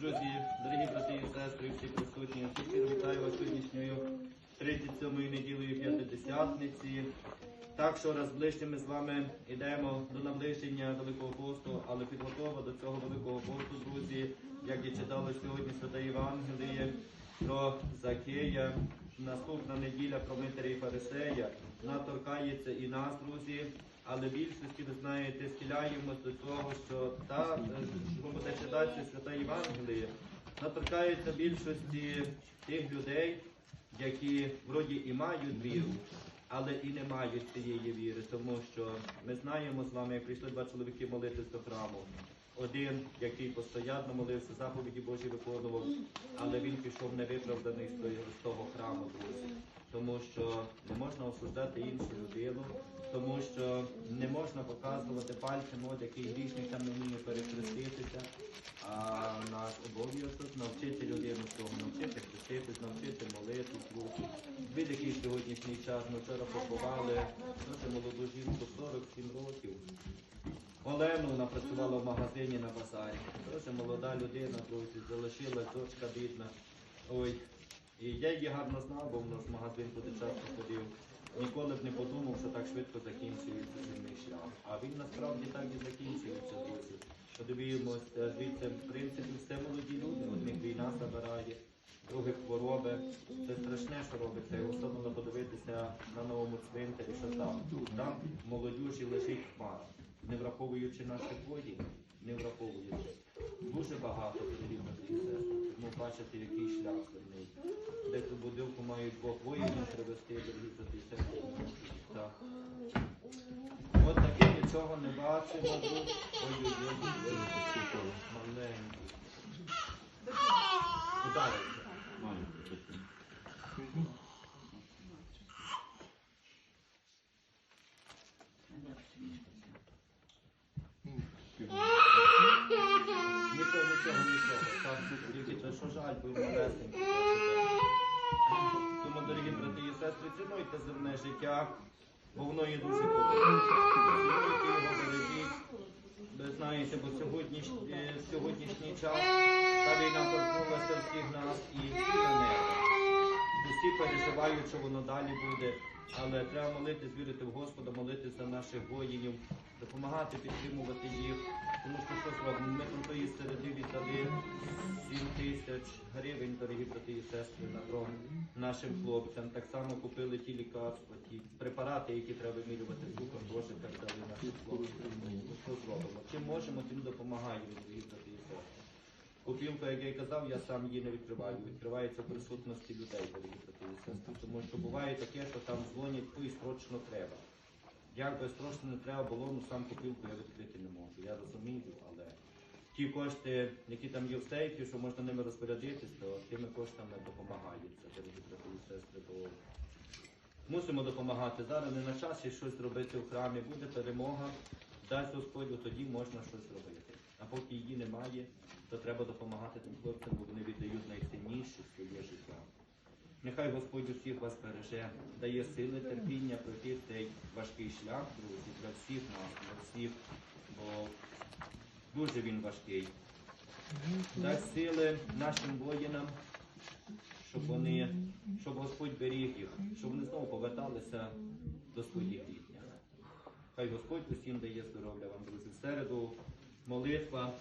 Друзі, дорогі брати і сестри, всі присутні, всіх вітаю вас сьогоднішньою 37-ю неділею П'ятидесятниці. Так що раз ближче ми з вами йдемо до наближення Великого посту, але підготова до цього Великого посту, друзі, як і читали сьогодні Святе Євангеліє про Закея. Наступна неділя про Митаря і Фарисея. Вона торкається і нас, друзі. Але більшості, ви знаєте, схиляємось до того, що та, е, що буде читати Святе Євангеліє, вона торкається більшості тих людей, які вроді і мають віру, але і не мають цієї віри, тому що ми знаємо з вами, як прийшли два чоловіки молитись до храму. Один, який постійно молився, заповіді Божі виконував, але він пішов невиправданий з того- храму, друзі. Тому що не можна осуждати іншу людину, тому що не можна показувати пальцем, от який грішник там не вміє перехреститися. А наш обов'язок навчити людину цього, навчити хреститись, навчити друзі. Від який сьогоднішній час ми вчора поховали дуже Олену вона працювала в магазині на базарі. Дуже молода людина, друзі, залишилась дочка бідна. Ой, і я її гарно знав, бо в нас магазин туди часто ходив. Ніколи б не подумав, що так швидко закінчується земний шлях. А він насправді так і закінчується, друзі. Подивимося, звідси, в принципі, все молоді люди. Одних війна забирає, других хвороби. Це страшне, що робиться. І особливо подивитися на новому цвинтарі, що там. Там молодюжі лежить хмара, не враховуючи наші події, не враховуючи. Дуже багато потрібно сестри. Тому бачите, який шлях земний. Де цю будинку мають Бог воїнів привезти, дорогі брати і. Так. От таке нічого не бачимо. друзі. Ой-ой-ой, маленький. Ударився. Нічого, нічого, це що жаль, бо він. Тому, дорогі брати і сестри, цінуйте земне життя, бо воно є дуже коротке. Цінуйте. Ви знаєте, бо е, сьогоднішній час та війна торкнулася всіх нас і всі. Усі переживають, що воно далі буде. Але треба молитись, вірити в Господа, молитися за наших воїнів, допомагати підтримувати їх. Тому що що зробимо? Ми тої середи віддали 7 тисяч гривень, дорогі брати і сестри, на фронт нашим хлопцям. Так само купили ті лікарства, ті препарати, які треба вимірювати духом, теж передали нашим хлопцям. Що зробимо? Чим можемо, тим допомагаємо, дорогі брати і сестри. Купівку, як я й казав, я сам її не відкриваю. Відкривається присутності людей, дорогі брати і сестри. Тому що буває таке, що там дзвонять, ту і срочно треба. Як би срочно не треба було, ну сам купівку я відкрити не можу. Я розумію, але ті кошти, які там є в сейфі, що можна ними розпорядитися, то тими коштами допомагаються, сестри. Бо мусимо допомагати. Зараз не на часі щось зробити в храмі. Буде перемога, дасть Господь, тоді можна щось зробити. А поки її немає, то треба допомагати тим хлопцям, бо вони віддають життя. Нехай Господь усіх вас береже, дає сили, терпіння пройти цей важкий шлях, друзі, для всіх нас, для всіх, бо дуже він важкий. Дасть сили нашим воїнам, щоб вони, щоб Господь беріг їх, щоб вони знову поверталися до своїх рідних. Хай Господь усім дає здоров'я вам, друзі. В середу молитва